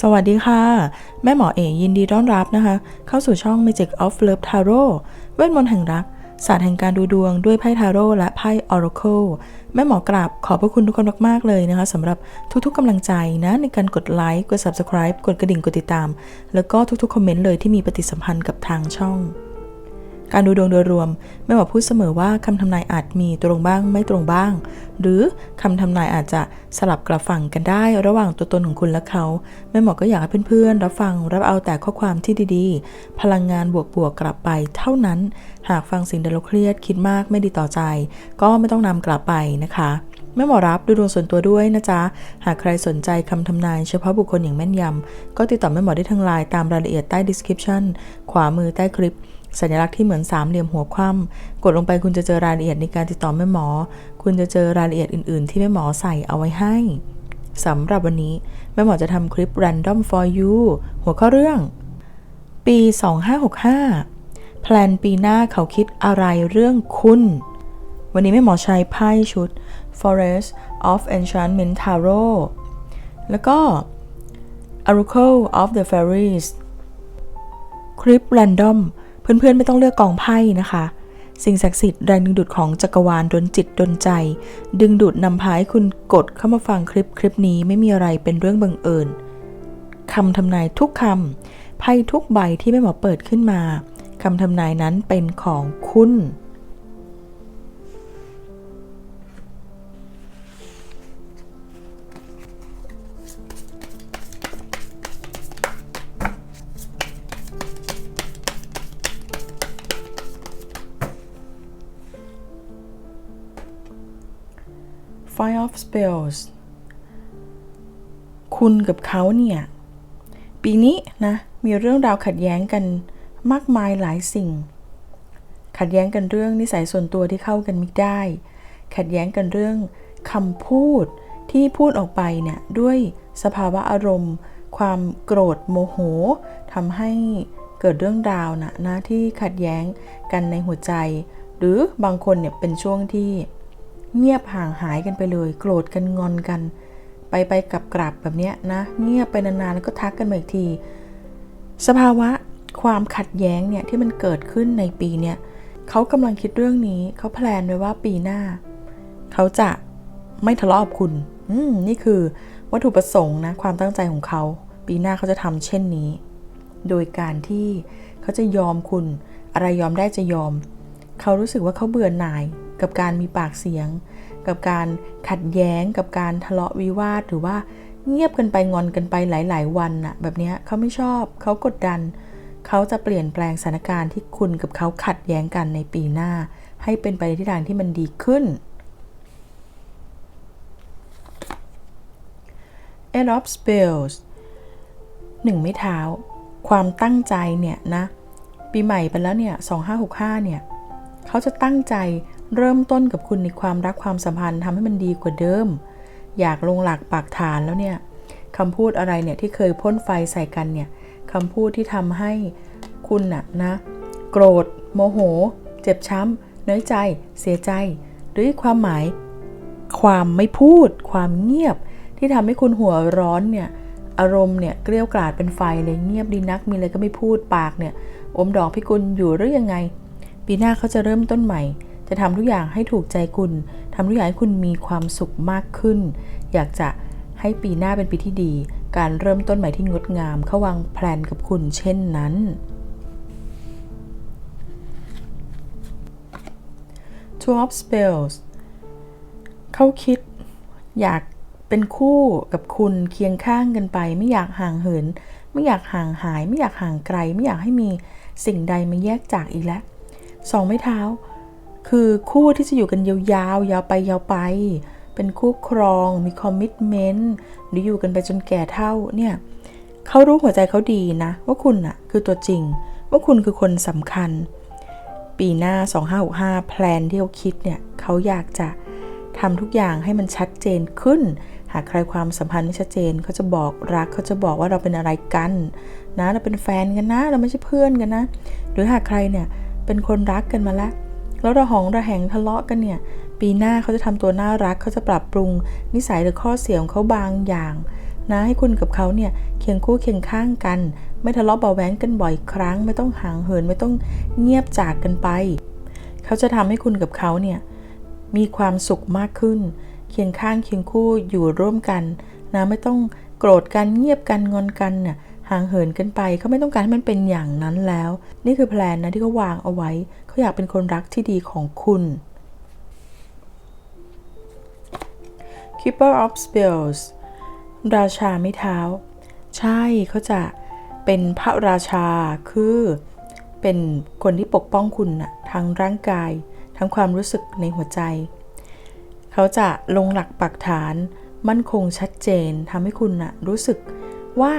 สวัสดีค่ะ แม่หมอเอ๋ยินดีต้อนรับนะคะ เข้าสู่ช่อง Magic of Love Tarot เวทมนต์แห่งรัก ศาสตร์แห่งการดูดวงด้วยไพ่ทาโร่และไพ่ Oracle แม่หมอกราบขอบพระคุณทุกคนมาก ๆ เลยนะคะสำหรับทุกๆกำลังใจนะในการกดไลค์กด Subscribe กดกระดิ่งกดติดตาม แล้วก็ทุกๆคอมเมนต์เลยที่มีปฏิสัมพันธ์กับทางช่อง การดูดวงโดยรวมแม่หมอพูดเสมอว่าคำทำนายอาจมีตรงบ้างไม่ตรงบ้าง หรือคำทำนายอาจจะสลับกลับฝั่งกันได้ ระหว่างตัวตนของคุณและเขาแม่หมอก็อยากให้เพื่อนๆ รับฟังรับเอาแต่ข้อความที่ดีๆ พลังงานบวกๆกลับไปเท่านั้น หากฟังสิ่งใดแล้วเครียดคิดมากไม่ดีต่อใจ ก็ไม่ต้องนำกลับไปนะคะแม่หมอรับดูดวงส่วนตัวด้วยนะจ๊ะ หากใครสนใจคำทำนายเฉพาะบุคคลอย่างแม่นยำ ก็ติดต่อแม่หมอได้ทางไลน์ตามรายละเอียดใต้ description ขวามือใต้คลิป สัญลักษณ์ที่เหมือนสามเหลี่ยมหัวคว่ำกดลงไปคุณจะเจอรายละเอียดในการติดต่อแม่หมอ คุณจะเจอรายละเอียดอื่น ๆ ที่แม่หมอใส่เอาไว้ให้สำหรับวันนี้แม่หมอจะทำคลิป random for you หัวข้อเรื่อง ปี 2565 แพลนปีหน้าเขาคิดอะไรเรื่องคุณ วันนี้แม่หมอใช้ไพ่ชุด Forest of Enchantment Tarot แล้วก็ Oracle of the Fairies คลิป random เพื่อนๆไม่ต้องเลือกกองไพ่นะคะ สิ่งศักดิ์สิทธิ์แรงดึงดูดของจักรวาลดนจิตดนใจ ดึงดูดนำพาให้คุณกดเข้ามาฟังคลิปคลิปนี้ไม่มีอะไรเป็นเรื่องบังเอิญคำทำนายทุกคำไพ่ทุกใบที่แม่หมอเปิดขึ้นมาคำทำนายนั้นเป็นของคุณ Five of Spells คุณกับเขาเนี่ย ปีนี้นะ มีเรื่องราวขัดแย้งกันมากมายหลายสิ่ง ขัดแย้งกันเรื่องนิสัยส่วนตัวที่เข้ากันไม่ได้ ขัดแย้งกันเรื่องคำพูดที่พูดออกไปเนี่ย ด้วยสภาวะอารมณ์ ความโกรธโมโหทำให้เกิดเรื่องราวนะนะที่ขัดแย้งกันในหัวใจ หรือบางคนเนี่ยเป็นช่วงที่ เงียบห่างหายกันไปเลย โกรธกันงอนกัน ไปไปกลับกลับแบบเนี้ยนะ เงียบไปนานๆแล้วก็ทักกันมาอีกที สภาวะความขัดแย้งเนี่ยที่มันเกิดขึ้นในปีเนี้ยเขากำลังคิดเรื่องนี้เขาแพลนไว้ว่าปีหน้า เขาจะไม่ทะเลาะกับคุณอืมนี่คือวัตถุประสงค์นะความตั้งใจของเขา ปีหน้าเขาจะทำเช่นนี้ โดยการที่เขาจะยอมคุณ อะไรยอมได้จะยอม เขารู้สึกว่าเขาเบื่อหน่าย กับการมีปากเสียง กับการขัดแย้ง กับการทะเลาะวิวาทหรือว่าเงียบกันไปงอนกันไปหลาย ๆ วันน่ะแบบนี้เขาไม่ชอบเขากดดัน เขาจะเปลี่ยนแปลงสถานการณ์ที่คุณกับเขาขัดแย้งกันในปีหน้า ให้เป็นไปในทิศทางที่มันดีขึ้น e n of Spells หนึ่งไม่เท้า ความตั้งใจเนี่ยนะ ปีใหม่ไปแล้วเนี่ย 2565 เนี่ย เขาจะตั้งใจ เริ่มต้นกับคุณในความรักความสัมพันธ์ทำให้มันดีกว่าเดิม อยากลงหลักปักฐานแล้วเนี่ยคำพูดอะไรเนี่ยที่เคยพ่นไฟใส่กันเนี่ยคำพูดที่ทำให้คุณน่ะนะโกรธ โมโห เจ็บช้ำน้อยใจ เสียใจ หรือความหมาย ความไม่พูด ความเงียบ ที่ทำให้คุณหัวร้อนเนี่ยอารมณ์เนี่ยเกลี้ยวกราดเป็นไฟเลยเงียบดีนักมีอะไรก็ไม่พูดปากเนี่ยอมดอกพิกุลอยู่หรือยังไง ปีหน้าเขาจะเริ่มต้นใหม่ จะทำทุกอย่างให้ถูกใจคุณทำทุกอย่างให้คุณมีความสุขมากขึ้น อยากจะให้ปีหน้าเป็นปีที่ดี การเริ่มต้นใหม่ที่งดงามเขาวางแผนกับคุณเช่นนั้น Two of Spells เขาคิดอยากเป็นคู่กับคุณเคียงข้างกันไป ไม่อยากห่างเหิน ไม่อยากห่างหาย ไม่อยากห่างไกล ไม่อยากให้มีสิ่งใดมาแยกจากอีกแล้วสองไม้เท้า คือคู่ที่จะอยู่กันยาวๆ ยาวไปยาวไป เป็นคู่ครองมีคอมมิชเมนต์หรืออยู่กันไปจนแก่เท่าเนี่ยเขารู้หัวใจเขาดีนะ ว่าคุณอะคือตัวจริง ว่าคุณคือคนสำคัญ ปีหน้า 2565 แพลนที่เขาคิดเนี่ยเขาอยากจะทำทุกอย่างให้มันชัดเจนขึ้น หากใครความสัมพันธ์ไม่ชัดเจนเขาจะบอกรักเขาจะบอกว่าเราเป็นอะไรกันนะเราเป็นแฟนกันนะ เราไม่ใช่เพื่อนกันนะ หรือหากใครเนี่ยเป็นคนรักกันมาแล้ว แล้วระหองระแหงทะเลาะกันเนี่ย ปีหน้าเขาจะทำตัวน่ารักเขาจะปรับปรุง นิสัยหรือข้อเสียของเขาบางอย่างนะให้คุณกับเขาเนี่ยเคียงคู่เคียงข้างกัน ไม่ทะเลาะเบาะแว้งกันบ่อยครั้ง ไม่ต้องห่างเหินไม่ต้องเงียบจากกันไป เขาจะทำให้คุณกับเขาเนี่ยมีความสุขมากขึ้น เคียงข้างเคียงคู่อยู่ร่วมกันนะไม่ต้องโกรธกันเงียบกันงอนกันเนี่ยห่างเหินกันไปเขาไม่ต้องการให้มันเป็นอย่างนั้นแล้ว นี่คือแพลนนะที่เขาวางเอาไว้ เขาอยากเป็นคนรักที่ดีของคุณ Keeper of Spells ราชาไม่เท้า ใช่เขาจะเป็นพระราชาคือเป็นคนที่ปกป้องคุณนะทั้งร่างกาย ทั้งความรู้สึกในหัวใจ เขาจะลงหลักปักฐาน มั่นคงชัดเจนทำให้คุณนะรู้สึกว่า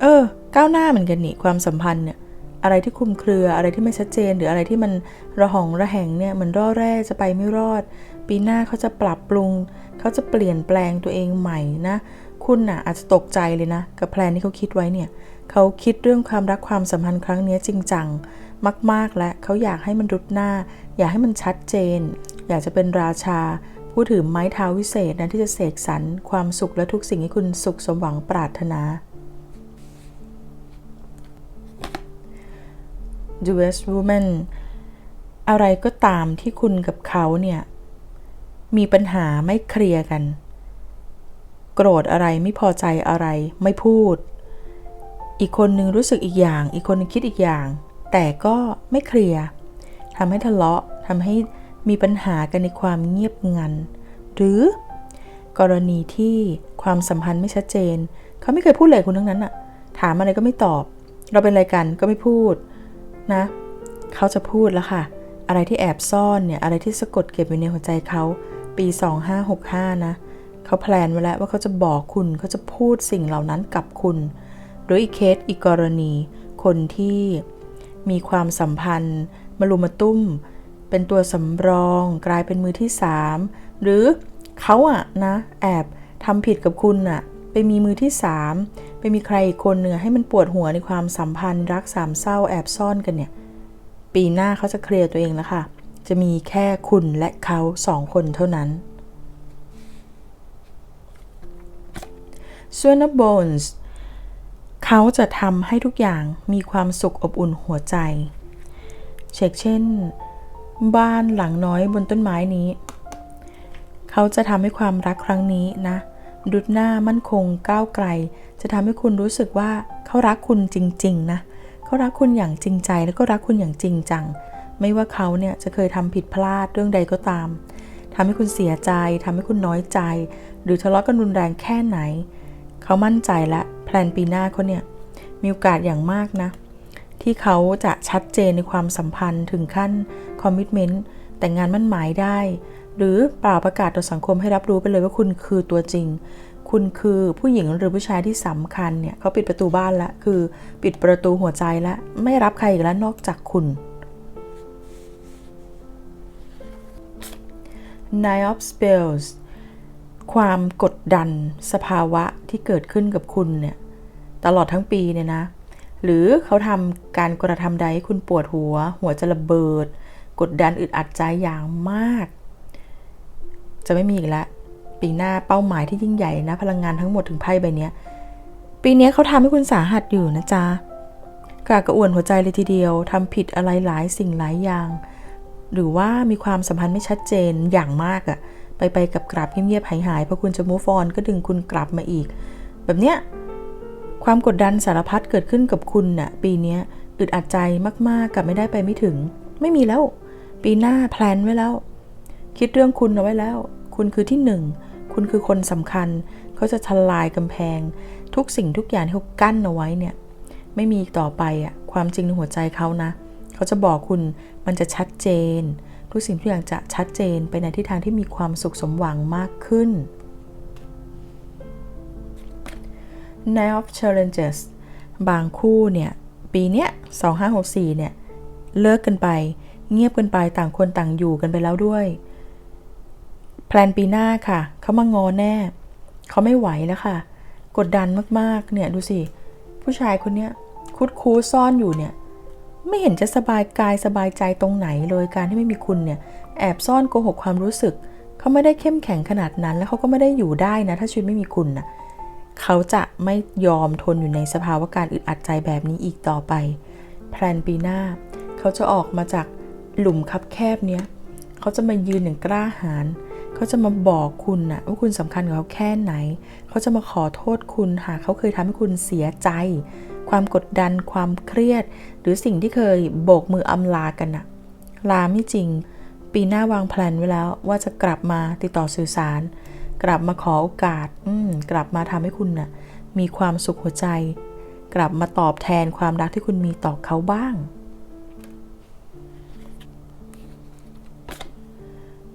เออ ก้าวหน้าเหมือนกันนี่ความสัมพันธ์เนี่ย อะไรที่คุมเครืออะไรที่ไม่ชัดเจน หรืออะไรที่มันระหองระแหงเนี่ยมันร่อแร่จะไปไม่รอด ปีหน้าเขาจะปรับปรุง เขาจะเปลี่ยนแปลงตัวเองใหม่นะ คุณน่ะอาจจะตกใจเลยนะ กับแพลนที่เขาคิดไว้เนี่ยเขาคิดเรื่องความรักความสัมพันธ์ครั้งนี้จริงจังมาก ๆ และเขาอยากให้มันรุดหน้า อยากให้มันชัดเจน อยากจะเป็นราชาผู้ถือไม้เท้าวิเศษนะที่จะเสกสรรความสุขและทุกสิ่งให้คุณสุขสมหวังปรารถนา The West Woman อะไรก็ตามที่คุณกับเขาเนี่ย มีปัญหาไม่เคลียร์กัน โกรธอะไรไม่พอใจอะไรไม่พูด อีกคนนึงรู้สึกอีกอย่าง อีกคนนึงคิดอีกอย่าง แต่ก็ไม่เคลียร์ทำให้ทะเลาะทำให้มีปัญหากันในความเงียบงัน หรือกรณีที่ความสัมพันธ์ไม่ชัดเจน เขาไม่เคยพูดเลยคุณทั้งนั้นอะถามอะไรก็ไม่ตอบ เราเป็นอะไรกันก็ไม่พูด นะ เขาจะพูดแล้วค่ะ อะไรที่แอบซ่อนเนี่ย อะไรที่สะกดเก็บอยู่ในหัวใจเขา ปี 2565 นะ เขาแพลนไว้แล้วว่าเขาจะบอกคุณ เขาจะพูดสิ่งเหล่านั้นกับคุณ หรืออีกเคสอีกกรณี คนที่มีความสัมพันธ์มารุมมาตุ้ม เป็นตัวสำรอง กลายเป็นมือที่สามหรือเขาอะนะ แอบทำผิดกับคุณอะ มีมือที่สามไปมีใครอีกคนหนึ่งให้มันปวดหัวในความสัมพันธ์รักสามเศร้าแอบซ่อนกันเนี่ย ปีหน้าเขาจะเคลียร์ตัวเองแล้วค่ะ จะมีแค่คุณและเขาสองคนเท่านั้น s w e n n e r Bones เขาจะทำให้ทุกอย่างมีความสุขอบอุ่นหัวใจ เช็คเช่น บ้านหลังน้อยบนต้นไม้นี้ เขาจะทำให้ความรักครั้งนี้นะ ดุดหน้ามั่นคงก้าวไกล จะทำให้คุณรู้สึกว่าเขารักคุณจริง ๆ นะเขารักคุณอย่างจริงใจแล้วก็รักคุณอย่างจริงจัง ไม่ว่าเขาเนี่ยจะเคยทำผิดพลาดเรื่องใดก็ตามทำให้คุณเสียใจทำให้คุณน้อยใจ หรือทะเลาะกันรุนแรงแค่ไหน เขามั่นใจและแพลนปีหน้าเขาเนี่ยมีโอกาสอย่างมากนะ ที่เขาจะชัดเจนในความสัมพันธ์ถึงขั้นคอมมิชเมนต์แต่งงานมั่นหมายได้ หรือเปล่าประกาศต่อสังคมให้รับรู้ไปเลยว่าคุณคือตัวจริง คุณคือผู้หญิงหรือผู้ชายที่สำคัญเนี่ยเขาปิดประตูบ้านล้วคือปิดประตูหัวใจล้วไม่รับใครอีกแล้วนอกจากคุณ Nine of Spells ความกดดันสภาวะที่เกิดขึ้นกับคุณเนี่ยตลอดทั้งปีเนี่ยนะ หรือเขาทำการกระทำใดให้คุณปวดหัว หัวจะระเบิด กดดันอึดอัดใจอย่างมาก จะไม่มีอีกแล้วปีหน้าเป้าหมายที่ยิ่งใหญ่นะ พลังงานทั้งหมดถึงไพ่ใบนี้ปีนี้เขาทำให้คุณสาหัสอยู่นะจ๊ะกระกระอ่วนหัวใจเลยทีเดียวทำผิดอะไรหลายสิ่งหลายอย่าง หรือว่ามีความสัมพันธ์ไม่ชัดเจนอย่างมากอะไปไปกับกราบเงียบๆหายหายพอคุณจะมูฟออนก็ดึงคุณกลับมาอีก แบบเนี้ยความกดดันสารพัดเกิดขึ้นกับคุณน่ะปีนี้อึดอัดใจมากๆกับไม่ได้ไปไม่ถึง ไม่มีแล้ว ปีหน้าแพลนไว้แล้ว คิดเรื่องคุณเอาไว้แล้ว คุณคือที่หนึ่ง คุณคือคนสำคัญ เขาจะทลายกำแพง ทุกสิ่งทุกอย่างที่เขากั้นเอาไว้เนี่ย ไม่มีต่อไปอะความจริงในหัวใจเขานะ เขาจะบอกคุณ มันจะชัดเจน ทุกสิ่งทุกอย่างจะชัดเจนไปในทิศทางที่มีความสุขสมหวังมากขึ้น Nine of Challenges บางคู่เนี่ย ปีเนี้ย2564 เนี่ย เลิกกันไป เงียบกันไปต่างคนต่างอยู่กันไปแล้วด้วย แพลนปีหน้าค่ะ เขามางอแน่ เขาไม่ไหวแล้วค่ะ กดดันมากๆ เนี่ยดูสิ ผู้ชายคนเนี้ยคุดคูซ่อนอยู่เนี่ย ไม่เห็นจะสบายกายสบายใจตรงไหนเลยการที่ไม่มีคุณเนี่ย แอบซ่อนโกหกความรู้สึก เขาไม่ได้เข้มแข็งขนาดนั้น แล้วเขาก็ไม่ได้อยู่ได้นะ ถ้าชีวิตไม่มีคุณนะเขาจะไม่ยอมทนอยู่ในสภาวะการอึดอัดใจแบบนี้อีกต่อไป แพลนปีหน้า เขาจะออกมาจากหลุมคับแคบเนี้ย เขาจะมายืนอย่างกล้าหาญ เขาจะมาบอกคุณนะว่าคุณสำคัญกับเขาแค่ไหน เขาจะมาขอโทษคุณหากเขาเคยทำให้คุณเสียใจ ความกดดันความเครียด หรือสิ่งที่เคยโบกมืออำลากันนะลาไม่จริง ปีหน้าวางแผนไว้แล้วว่าจะกลับมาติดต่อสื่อสาร กลับมาขอโอกาสกลับมาทำให้คุณนะ่ะมีความสุขหัวใจ กลับมาตอบแทนความรักที่คุณมีต่อเขาบ้าง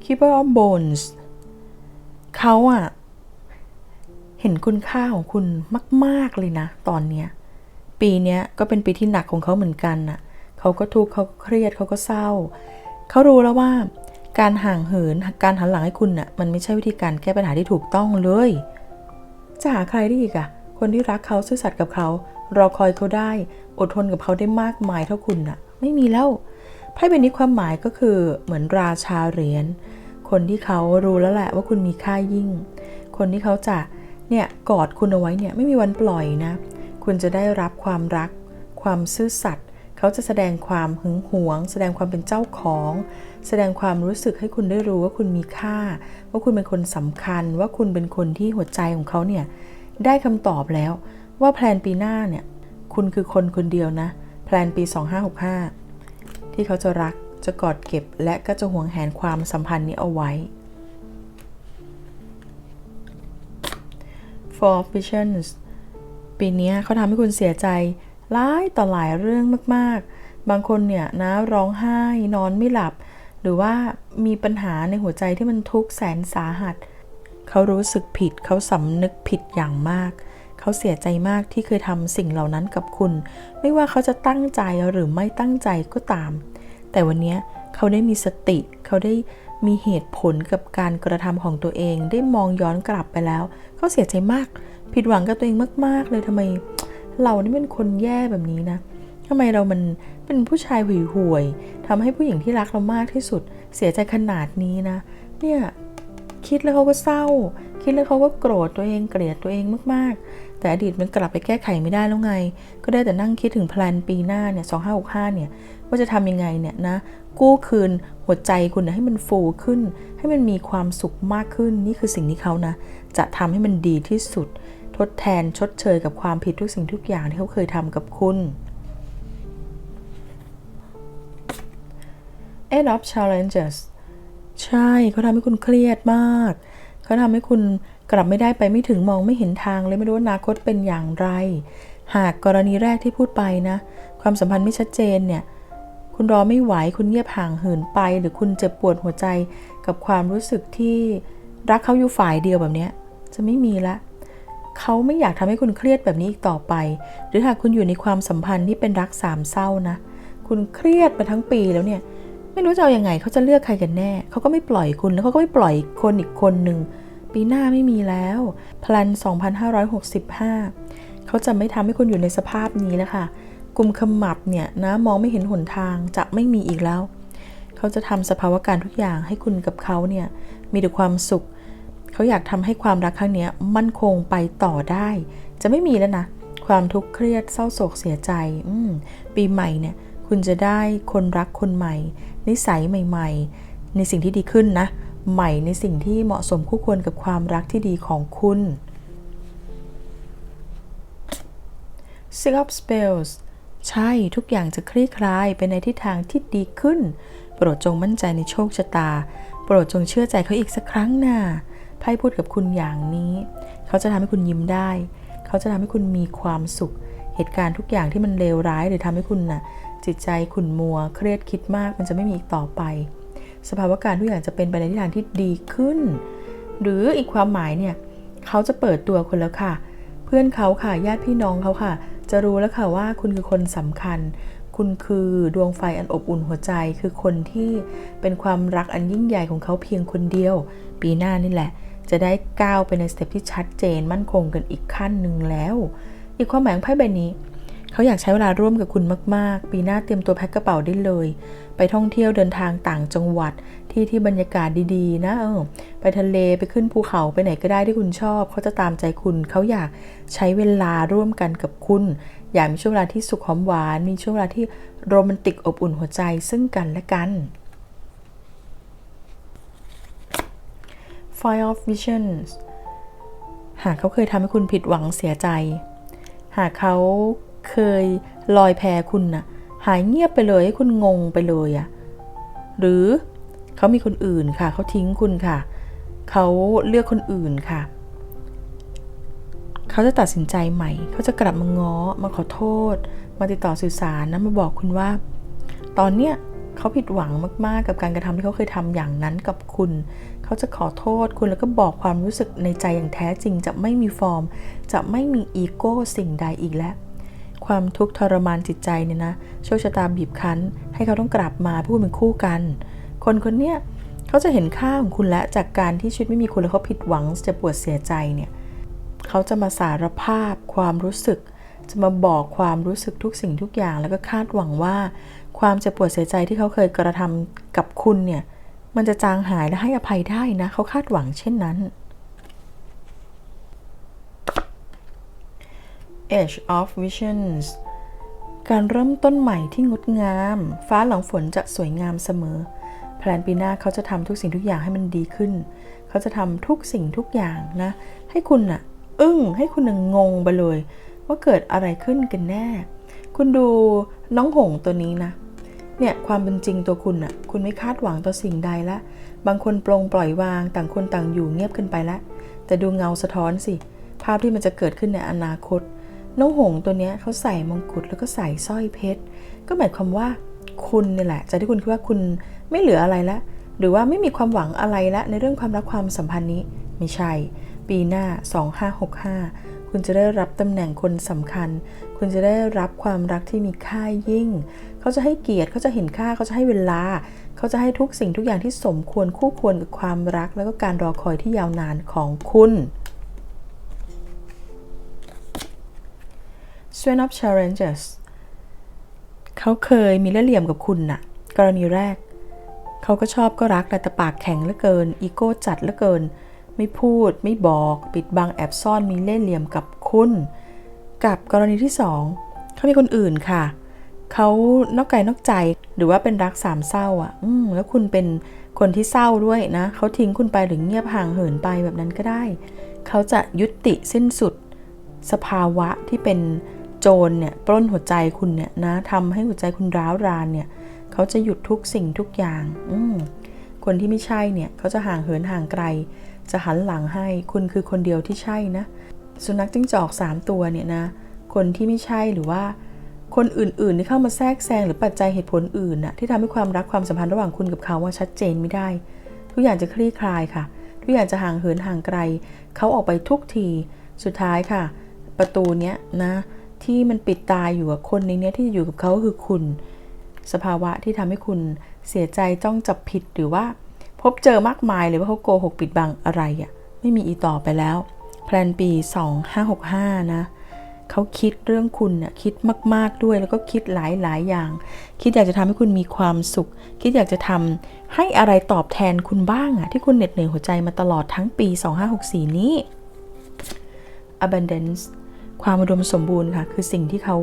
Keeper of Bones เขาอะเห็นคุณค่าของคุณมาก ๆ เลยนะ ตอนเนี้ย ปีเนี้ยก็เป็นปีที่หนักของเขาเหมือนกันน่ะ เขาก็ทุกข์เขาก็เครียดเขาก็เศร้า เขารู้แล้วว่า การห่างเหินการหันหลังให้คุณน่ะมันไม่ใช่วิธีการแก้ปัญหาที่ถูกต้องเลยจะหาใครได้อีกอะคนที่รักเขาซื่อสัตย์กับเขา รอคอยเขาได้ อดทนกับเขาได้มากมายเท่าคุณน่ะ ไม่มีแล้ว ไพ่ใบนี้ความหมายก็คือเหมือนราชาเหรียญคนที่เขารู้แล้วแหละว่าคุณมีค่ายิ่ง คนที่เขาจะเนี่ยกอดคุณเอาไว้เนี่ยไม่มีวันปล่อยนะ คุณจะได้รับความรัก ความซื่อสัตย์เขาจะแสดงความหึงหวง แสดงความเป็นเจ้าของ แสดงความรู้สึกให้คุณได้รู้ว่าคุณมีค่า ว่าคุณเป็นคนสำคัญ ว่าคุณเป็นคนที่หัวใจของเขาเนี่ยได้คำตอบแล้วว่าแพลนปีหน้าเนี่ยคุณคือคนคนเดียวนะ แพลนปี 2565 ที่เขาจะรักจะกอดเก็บและก็จะห่วงแหนความสัมพันธ์นี้เอาไว้ Four of Visions ปีนี้เขาทำให้คุณเสียใจหลายต่อหลายเรื่องมากๆ บางคนเนี่ยนะร้องไห้นอนไม่หลับ หรือว่ามีปัญหาในหัวใจที่มันทุกข์แสนสาหัส เขารู้สึกผิดเขาสำนึกผิดอย่างมากเขาเสียใจมากที่เคยทำสิ่งเหล่านั้นกับคุณ ไม่ว่าเขาจะตั้งใจหรือไม่ตั้งใจก็ตาม แต่วันนี้เขาได้มีสติ เขาได้มีเหตุผลกับการกระทำของตัวเอง ได้มองย้อนกลับไปแล้ว เขาเสียใจมาก ผิดหวังกับตัวเองมาก ๆ เลยทำไมเรานี่เป็นคนแย่แบบนี้นะทำไมเรามันเป็นผู้ชายหุยห่วยทำให้ผู้หญิงที่รักเรามากที่สุด เสียใจขนาดนี้นะ เนี่ย คิดแล้วเขาก็เศร้า คิดแล้วเขาก็โกรธตัวเองเกลียดตัวเองมากๆ แต่อดีตมันกลับไปแก้ไขไม่ได้แล้วไง ก็ได้แต่นั่งคิดถึงแพลนปีหน้าเนี่ย2565เนี่ยว่าจะทำยังไงเนี่ยนะ กู้คืนหัวใจคุณนะให้มันฟูขึ้น ให้มันมีความสุขมากขึ้นนี่คือสิ่งที่เขานะ จะทำให้มันดีที่สุด ทดแทนชดเชยกับความผิดทุกสิ่งทุกอย่างที่เขาเคยทำกับคุณ End of challenges ใช่เขาทำให้คุณเครียดมากเขาทำให้คุณกลับไม่ได้ไปไม่ถึงมองไม่เห็นทางเลยไม่รู้ว่าอนาคตเป็นอย่างไร หากกรณีแรกที่พูดไปนะ ความสัมพันธ์ไม่ชัดเจนเนี่ยคุณรอไม่ไหวคุณเงียบห่างเหินไป หรือคุณเจ็บปวดหัวใจกับความรู้สึกที่รักเขาอยู่ฝ่ายเดียวแบบนี้จะไม่มีละเขาไม่อยากทำให้คุณเครียดแบบนี้อีกต่อไป หรือหากคุณอยู่ในความสัมพันธ์ที่เป็นรักสามเศร้านะ คุณเครียดมาทั้งปีแล้วเนี่ย ไม่รู้จะเอาอยัางไงเขาจะเลือกใครกันแน่ เขาก็ไม่ปล่อยคุณแล้วเขาก็ไม่ปล่อยคนอีกคนหนึ่งปีหน้าไม่มีแล้วพลัน 2565 เขาจะไม่ทำให้คุณอยู่ในสภาพนี้แล้วค่ะกลุ่มขมับเนี่ยนะมองไม่เห็นหนทางจะไม่มีอีกแล้ว เขาจะทำสภาวะการทุกอย่างให้คุณกับเขาเนี่ยมีแต่ความสุข เขาอยากทำให้ความรักครั้งนี้มั่นคงไปต่อได้ จะไม่มีแล้วนะ ความทุกข์เครียดเศร้าโศกเสียใจอืปีใหม่เนี่ยคุณจะได้คนรักคนใหม่ นิสัยใหม่ ๆ ในสิ่งที่ดีขึ้นนะ ใหม่ในสิ่งที่เหมาะสมคู่ควรกับความรักที่ดีของคุณ Six of Spells ใช่ทุกอย่างจะคลี่คลายไปในทิศทางที่ดีขึ้น โปรดจงมั่นใจในโชคชะตา โปรดจงเชื่อใจเขาอีกสักครั้งนะ่ะไพ่พูดกับคุณอย่างนี้ เขาจะทำให้คุณยิ้มได้ เขาจะทำให้คุณมีความสุข เหตุการณ์ทุกอย่างที่มันเลวร้ายหรือทำให้คุณน่ะ จิตใจขุ่นมัว เครียดคิดมากมันจะไม่มีอีกต่อไป สภาวะการทุกอย่างจะเป็นไปในทิศทางที่ดีขึ้น หรืออีกความหมายเนี่ยเขาจะเปิดตัวคุณแล้วค่ะ เพื่อนเขาค่ะญาติพี่น้องเขาค่ะ จะรู้แล้วค่ะว่าคุณคือคนสำคัญ คุณคือดวงไฟอันอบอุ่นหัวใจ คือคนที่เป็นความรักอันยิ่งใหญ่ของเขาเพียงคนเดียว ปีหน้านี่แหละ จะได้ก้าวไปในสเต็ปที่ชัดเจนมั่นคงกันอีกขั้นหนึ่งแล้ว อีกความหมายของไพ่ใบนี้ เขาอยากใช้เวลาร่วมกับคุณมาก ๆ ปีหน้าเตรียมตัวแพ็คกระเป๋าได้เลย ไปท่องเที่ยวเดินทางต่างจังหวัดที่ที่บรรยากาศดีๆ นะเออไปทะเลไปขึ้นภูเขาไปไหนก็ได้ที่คุณชอบ เขาจะตามใจคุณเขาอยากใช้เวลาร่วมกันกับคุณ อยากมีช่วงเวลาที่สุขหอมหวาน มีช่วงเวลาที่โรแมนติกอบอุ่นหัวใจซึ่งกันและกัน Fire of Visions หากเขาเคยทำให้คุณผิดหวังเสียใจ หากเขา เคยลอยแพคุณน่ะ หายเงียบไปเลยให้คุณงงไปเลยอะหรือเขามีคนอื่นค่ะ เขาทิ้งคุณค่ะ เขาเลือกคนอื่นค่ะ เขาจะตัดสินใจใหม่ เขาจะกลับมาง้อ มาขอโทษ มาติดต่อสื่อสารนะ มาบอกคุณว่า ตอนเนี้ยเขาผิดหวังมาก ๆ กับการกระทำที่เขาเคยทำอย่างนั้นกับคุณ เขาจะขอโทษคุณแล้วก็บอกความรู้สึกในใจอย่างแท้จริง จะไม่มีฟอร์ม จะไม่มีอีโก้สิ่งใดอีกแล้ว ความทุกข์ทรมานจิตใจเนี่ยนะโชคชะตาบีบคั้น ให้เขาต้องกลับมาพูดเป็นคู่กัน คนคนเนี้ยเขาจะเห็นค่าของคุณและจากการที่ชีวิตไม่มีคุณแล้วเขาผิดหวังจะปวดเสียใจเนี่ยเขาจะมาสารภาพความรู้สึก จะมาบอกความรู้สึกทุกสิ่งทุกอย่าง แล้วก็คาดหวังว่า ความเจ็บปวดเสียใจที่เขาเคยกระทำกับคุณเนี่ยมันจะจางหายและให้อภัยได้นะเขาคาดหวังเช่นนั้น Age of Visions การเริ่มต้นใหม่ที่งดงาม ฟ้าหลังฝนจะสวยงามเสมอ แพลนปีหน้าเขาจะทำทุกสิ่งทุกอย่างให้มันดีขึ้น เขาจะทำทุกสิ่งทุกอย่างนะ ให้คุณน่ะอึ้งให้คุณน่ะงงไปเลย ว่าเกิดอะไรขึ้นกันแน่ คุณดูน้องหงตัวนี้นะ เนี่ยความเป็นจริงตัวคุณน่ะ คุณไม่คาดหวังต่อสิ่งใดละ บางคนปลงปล่อยวางต่างคนต่างอยู่เงียบขึ้นไปละ แต่ดูเงาสะท้อนสิ ภาพที่มันจะเกิดขึ้นในอนาคต น้องหงตัวเนี้ยเขาใส่มงกุฎแล้วก็ใส่สร้อยเพชร ก็หมายความว่าคุณนี่แหละจากที่คุณคิดว่าคุณไม่เหลืออะไรละ หรือว่าไม่มีความหวังอะไรละในเรื่องความรักความสัมพันธ์นี้ไม่ใช่ ปีหน้า 2565 คุณจะได้รับตำแหน่งคนสำคัญ คุณจะได้รับความรักที่มีค่ายิ่ง เขาจะให้เกียรติเขาจะเห็นค่าเขาจะให้เวลา เขาจะให้ทุกสิ่งทุกอย่างที่สมควรคู่ควรกับความรัก แล้วก็การรอคอยที่ยาวนานของคุณ Strength of Challenges เขาเคยมีเล่ห์เหลี่ยมกับคุณน่ะ กรณีแรก เขาก็ชอบก็รักแต่ปากแข็งเหลือเกิน อีโก้จัดเหลือเกิน ไม่พูด ไม่บอก ปิดบังแอบซ่อนมีเล่ห์เหลี่ยมกับคุณ กับกรณีที่สองเขามีคนอื่นค่ะ เขานอกกายนอกใจ หรือว่าเป็นรักสามเศร้าอะ อืมแล้วคุณเป็นคนที่เศร้าด้วยนะ เขาทิ้งคุณไปหรือเงียบห่างเหินไปแบบนั้นก็ได้ เขาจะยุติสิ้นสุดสภาวะที่เป็น โจรเนี่ยปล้นหัวใจคุณเนี่ยนะทำให้หัวใจคุณร้าวรานเนี่ยเขาจะหยุดทุกสิ่งทุกอย่างอืคนที่ไม่ใช่เนี่ยเขาจะห่างเหินห่างไกล จะหันหลังให้คุณคือคนเดียวที่ใช่นะ สุนัขจิ้งจอกสามตัวเนี่ยนะคนที่ไม่ใช่หรือว่า คนอื่นๆที่เข้ามาแทรกแซงหรือปัจจัยเหตุผลอื่นน่ะที่ทำให้ความรักความสัมพันธ์ระหว่างคุณกับเขาว่าชัดเจนไม่ได้ ทุกอย่างจะคลี่คลายค่ะทุกอย่างจะห่างเหินห่างไกล เขาออกไปทุกทีสุดท้ายค่ะ ประตูเนี้ยนะ ที่มันปิดตายอยู่กับคนในเนี้ยที่อยู่กับเขาคือคุณ สภาวะที่ทำให้คุณเสียใจจ้องจับผิดหรือว่า พบเจอมากมายเลยว่าเขาโกหกปิดบังอะไรอะ่ะไม่มีอีต่อไปแล้วแพลนปี 2565 นะเขาคิดเรื่องคุณเนี่ยคิดมาก ๆด้วยแล้วก็คิดหลาย ๆ อย่าง คิดอยากจะทำให้คุณมีความสุข คิดอยากจะทำให้อะไรตอบแทนคุณบ้างอะที่คุณเหน็ดเหนื่อยหัวใจมาตลอดทั้งปี 2564 นี้ abundance ความอุดมสมบูรณ์ค่ะคือสิ่งที่เขา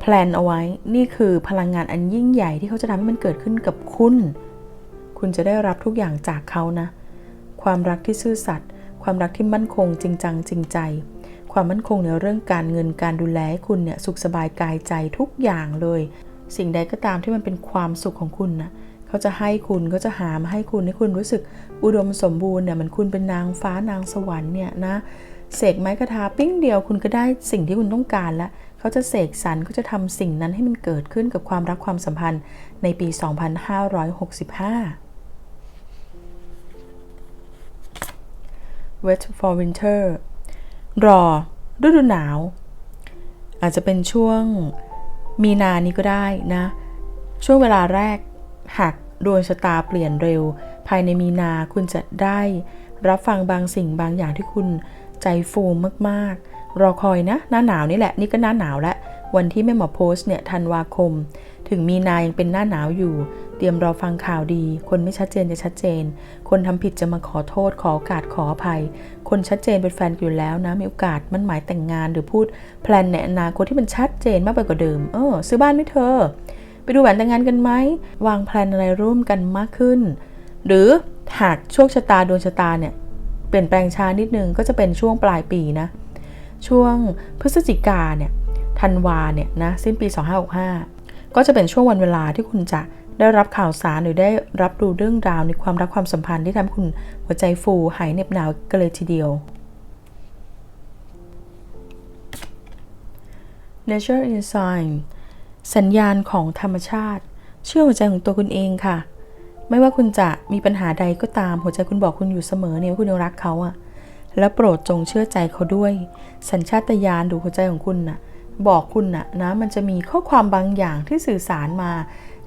แพลนเอาไว้ นี่คือพลังงานอันยิ่งใหญ่ที่เขาจะทำให้มันเกิดขึ้นกับคุณ คุณจะได้รับทุกอย่างจากเขานะ ความรักที่ซื่อสัตย์ ความรักที่มั่นคงจริงจังจริงใจ ความมั่นคงในเรื่องการเงินการดูแลให้คุณเนี่ยสุขสบายกายใจทุกอย่างเลย สิ่งใดก็ตามที่มันเป็นความสุขของคุณนะเขาจะให้คุณเขาจะหามาให้คุณให้คุณรู้สึกอุดมสมบูรณ์เนี่ยมันคุณเป็นนางฟ้านางสวรรค์เนี่ยนะ เสกไม้กระทาปิ้งเดียวคุณก็ได้สิ่งที่คุณต้องการแล้วเขาจะเสกสรรเขาจะทำสิ่งนั้นให้มันเกิดขึ้นกับความรักความสัมพันธ์ในปี 2565 Wet for Winter รอ ฤดูหนาว อาจจะเป็นช่วงมีนานี้ก็ได้นะ ช่วงเวลาแรก หากดวงชะตาเปลี่ยนเร็ว ภายในมีนาคุณจะได้รับฟังบางสิ่งบางอย่างที่คุณ ใจฟูมากๆ รอคอยนะ หน้าหนาวนี่แหละ นี่ก็หน้าหนาวแล้ว วันที่แม่หมอโพสต์เนี่ยธันวาคม ถึงมีนายังเป็นหน้าหนาวอยู่ เตรียมรอฟังข่าวดี คนไม่ชัดเจนจะชัดเจน คนทำผิดจะมาขอโทษ ขอโอกาสขออภัย คนชัดเจนเป็นแฟนอยู่แล้วนะ มีโอกาสมันหมายแต่งงานหรือพูดแพลนในอนาคตที่มันชัดเจนมากไปกว่าเดิม เออ ซื้อบ้านไหมเธอ ไปดูแหวนแต่งงานกันไหม วางแพลนอะไรร่วมกันมากขึ้น หรือหากโชคชะตาดวงชะตาเนี่ย เปลี่ยนแปลงช้านิดนึงก็จะเป็นช่วงปลายปีนะ ช่วงพฤศจิกาเนี่ยธันวาเนี่ยนะสิ้นปี 2565 ก็จะเป็นช่วงวันเวลาที่คุณจะได้รับข่าวสารหรือได้รับรู้เรื่องราวในความรักความสัมพันธ์ที่ทำให้คุณหัวใจฟูหายเหน็บหนาวกันเลยทีเดียว Nature in Sign สัญญาณของธรรมชาติ เชื่อหัวใจของตัวคุณเองค่ะ ไม่ว่าคุณจะมีปัญหาใดก็ตาม หัวใจคุณบอกคุณอยู่เสมอเนี่ยว่าคุณยังรักเขาอะแล้วโปรดจงเชื่อใจเขาด้วย สัญชาตญาณดูหัวใจของคุณน่ะ บอกคุณน่ะนะมันจะมีข้อความบางอย่างที่สื่อสารมา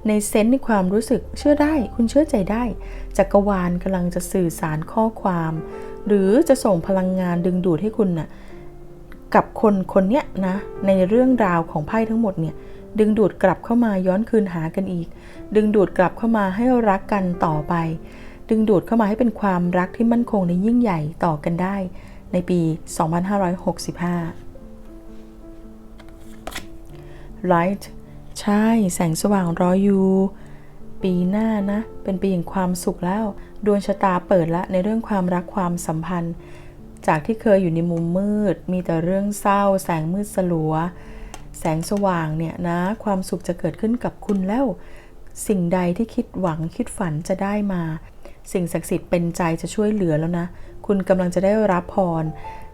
ในเซนส์ในความรู้สึกเชื่อได้ คุณเชื่อใจได้จักรวาลกำลังจะสื่อสารข้อความ หรือจะส่งพลังงานดึงดูดให้คุณน่ะกับคนคนเนี้ยนะในเรื่องราวของไพ่ทั้งหมดเนี่ย ดึงดูดกลับเข้ามาย้อนคืนหากันอีก ดึงดูดกลับเข้ามาให้รักกันต่อไป ดึงดูดเข้ามาให้เป็นความรักที่มั่นคงในยิ่งใหญ่ต่อกันได้ ในปี 2565 Light ใช่ แสงสว่างรออยู่ ปีหน้านะ เป็นปีแห่งความสุขแล้ว ดวงชะตาเปิดละในเรื่องความรักความสัมพันธ์ จากที่เคยอยู่ในมุมมืด มีแต่เรื่องเศร้า แสงมืดสลัว แสงสว่างเนี่ยนะ ความสุขจะเกิดขึ้นกับคุณแล้ว สิ่งใดที่คิดหวังคิดฝันจะได้มา สิ่งศักดิ์สิทธิ์เป็นใจจะช่วยเหลือแล้วนะ คุณกำลังจะได้รับพร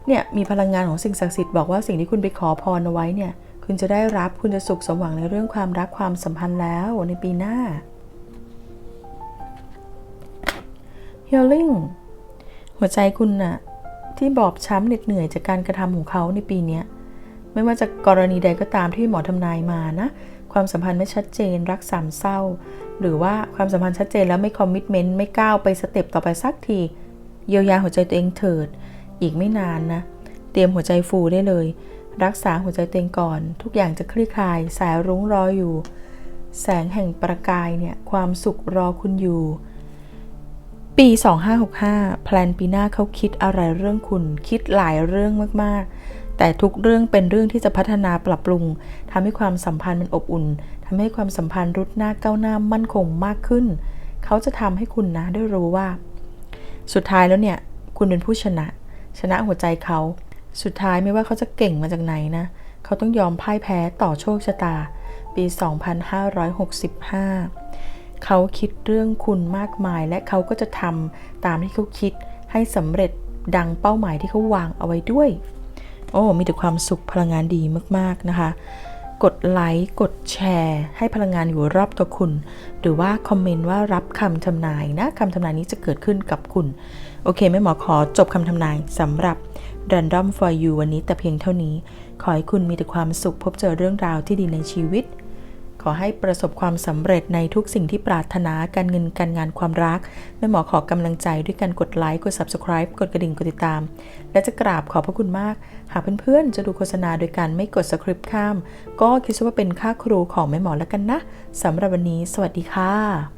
เนี่ยมีพลังงานของสิ่งศักดิ์สิทธิ์บอกว่าสิ่งที่คุณไปขอพรเอาไว้เนี่ย คุณจะได้รับคุณจะสุขสมหวังในเรื่องความรักความสัมพันธ์แล้วในปีหน้า Healing หัวใจคุณน่ะที่บอบช้ำเหน็ดเหนื่อยจากการกระทำของเขาในปีนี้ ไม่ว่าจะกรณีใดก็ตามที่หมอทำนายมานะ ความสัมพันธ์ไม่ชัดเจน รักสามเศร้า หรือว่าความสัมพันธ์ชัดเจนแล้วไม่คอมมิชเมนต์ไม่ก้าวไปสเต็ปต่อไปสักทีเยียวยาหัวใจตัวเองเถิด อีกไม่นานนะ เตรียมหัวใจฟูได้เลย รักษาหัวใจตัวเองก่อน ทุกอย่างจะคลี่คลาย สายรุ้งรออยู่ แสงแห่งประกายเนี่ยความสุขรอคุณอยู่ ปี 2565 แพลนปีหน้าเขาคิดอะไรเรื่องคุณ คิดหลายเรื่องมากๆ แต่ทุกเรื่องเป็นเรื่องที่จะพัฒนาปรับปรุงทำให้ความสัมพันธ์มันอบอุ่นทำให้ความสัมพันธ์รุดหน้าก้าวหน้ามั่นคงมากขึ้น เขาจะทำให้คุณนะได้รู้ว่า สุดท้ายแล้วเนี่ย คุณเป็นผู้ชนะ ชนะหัวใจเขา สุดท้ายไม่ว่าเขาจะเก่งมาจากไหนนะ เขาต้องยอมพ่ายแพ้ต่อโชคชะตา ปี 2565 เขาคิดเรื่องคุณมากมาย และเขาก็จะทำตามที่เขาคิดให้สำเร็จดังเป้าหมายที่เขาวางเอาไว้ด้วย โอ้ มีแต่ความสุขพลังงานดีมากๆนะคะ กดไลค์ กดแชร์ ให้พลังงานอยู่รอบตัวคุณ หรือว่าคอมเมนต์ว่ารับคำทำนายนะคำทำนายนี้จะเกิดขึ้นกับคุณ โอเคแม่หมอขอจบคำทำนายสำหรับ Random for you วันนี้แต่เพียงเท่านี้ ขอให้คุณมีแต่ความสุขพบเจอเรื่องราวที่ดีในชีวิต อให้ประสบความสำเร็จในทุกสิ่งที่ปรารถนาการเงินการงานความรัก แม่หมอขอกำลังใจด้วยการกดไลค์ กด Subscribe กดกระดิ่ง กดติดตาม และจะกราบขอบพระคุณมาก หากเพื่อนๆ จะดูโฆษณาโดยการไม่กดสคริปต์ข้าม ก็คิดว่าเป็นค่าครูของแม่หมอแล้วกันนะสำหรับวันนี้ สวัสดีค่ะ